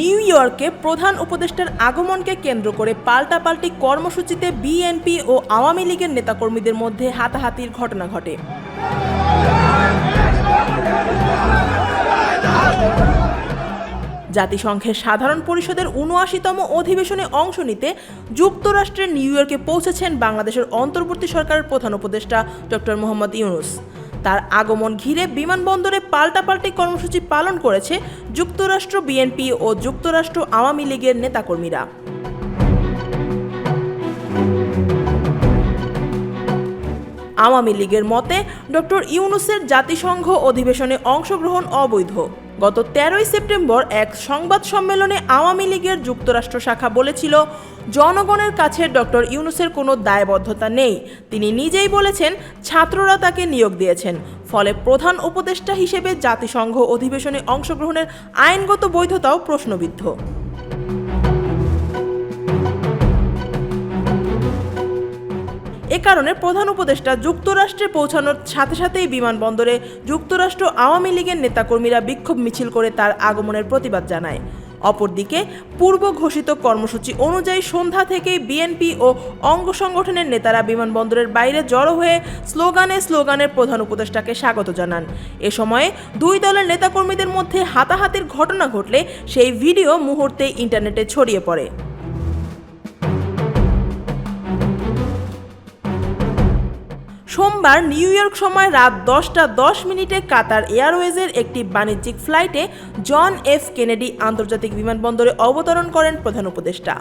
ইয়র্কে প্রধান উপদেষ্টার আগমনকে কেন্দ্র করে পাল্টাপাল্টি কর্মসূচিতে বিএনপি ও আওয়ামী লীগের নেতাকর্মীদের মধ্যে হাতাহাতির ঘটনা ঘটে। জাতিসংঘের সাধারণ পরিষদের উনআশিতম অধিবেশনে অংশ নিতে যুক্তরাষ্ট্রের নিউ ইয়র্কে পৌঁছেছেন বাংলাদেশের অন্তর্বর্তী সরকারের প্রধান উপদেষ্টা ডক্টর মোহাম্মদ ইউনুস। তার আগমন ঘিরে বিমানবন্দরে পাল্টাপাল্টি কর্মসূচি পালন করেছে যুক্তরাষ্ট্র বিএনপি ও যুক্তরাষ্ট্র আওয়ামী লীগের নেতাকর্মীরা। আওয়ামী লীগের মতে, ডক্টর ইউনুসের জাতিসংঘ অধিবেশনে অংশগ্রহণ অবৈধ। গত তেরোই সেপ্টেম্বর এক সংবাদ সম্মেলনে আওয়ামী লীগের যুক্তরাষ্ট্র শাখা বলেছিল, জনগণের কাছে ডক্টর ইউনুসের কোনো দায়বদ্ধতা নেই। তিনি নিজেই বলেছেন, ছাত্ররা তাকে নিয়োগ দিয়েছেন। ফলে প্রধান উপদেষ্টা হিসেবে জাতিসংঘ অধিবেশনে অংশগ্রহণের আইনগত বৈধতাও প্রশ্নবিদ্ধ। এ কারণে প্রধান উপদেষ্টা যুক্তরাষ্ট্রে পৌঁছানোর সাথে সাথেই বিমানবন্দরে যুক্তরাষ্ট্র আওয়ামী লীগের নেতাকর্মীরা বিক্ষোভ মিছিল করে তার আগমনের প্রতিবাদ জানায়। অপরদিকে, পূর্ব ঘোষিত কর্মসূচি অনুযায়ী সন্ধ্যা থেকেই বিএনপি ও অঙ্গ সংগঠনের নেতারা বিমানবন্দরের বাইরে জড়ো হয়ে স্লোগানে স্লোগানের প্রধান উপদেষ্টাকে স্বাগত জানান। এ সময়ে দুই দলের নেতাকর্মীদের মধ্যে হাতাহাতির ঘটনা ঘটলে সেই ভিডিও মুহূর্তে ইন্টারনেটে ছড়িয়ে পড়ে। সোমবার নিউ ইয়র্ক সময় রাত দশটা দশ মিনিটে কাতার এয়ারওয়েজের একটি বাণিজ্যিক ফ্লাইটে জন এফ কেনেডি আন্তর্জাতিক বিমানবন্দরে অবতরণ করেন প্রধান উপদেষ্টা।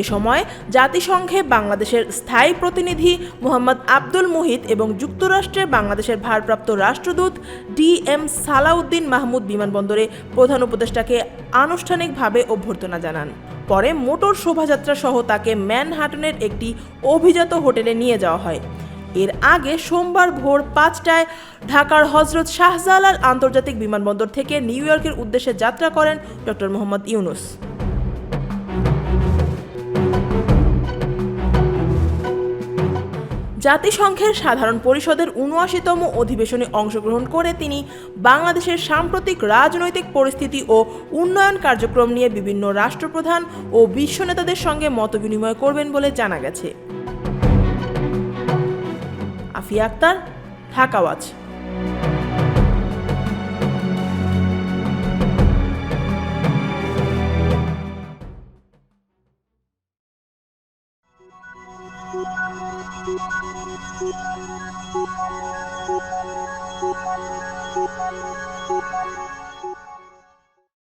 এ সময় জাতিসংঘে বাংলাদেশের স্থায়ী প্রতিনিধি মোহাম্মদ আব্দুল মুহিত এবং যুক্তরাষ্ট্রে বাংলাদেশের ভারপ্রাপ্ত রাষ্ট্রদূত ডি এম সালাউদ্দিন মাহমুদ বিমানবন্দরে প্রধান উপদেষ্টাকে আনুষ্ঠানিকভাবে অভ্যর্থনা জানান। পরে মোটর শোভাযাত্রা সহ তাকে ম্যানহাটনের একটি অভিজাত হোটেলে নিয়ে যাওয়া হয়। এর আগে সোমবার ভোর পাঁচটায় ঢাকার হজরত শাহজালাল আন্তর্জাতিক বিমানবন্দর থেকে নিউ ইয়র্কের উদ্দেশ্যে যাত্রা করেন ডক্টর মোহাম্মদ ইউনুস। জাতিসংঘের সাধারণ পরিষদের উনআশিতম অধিবেশনে অংশগ্রহণ করে তিনি বাংলাদেশের সাম্প্রতিক রাজনৈতিক পরিস্থিতি ও উন্নয়ন কার্যক্রম নিয়ে বিভিন্ন রাষ্ট্রপ্রধান ও বিশ্ব নেতাদের সঙ্গে মতবিনিময় করবেন বলে জানা গেছে। আফিয়া আক্তার ঢাকা ওয়াচ.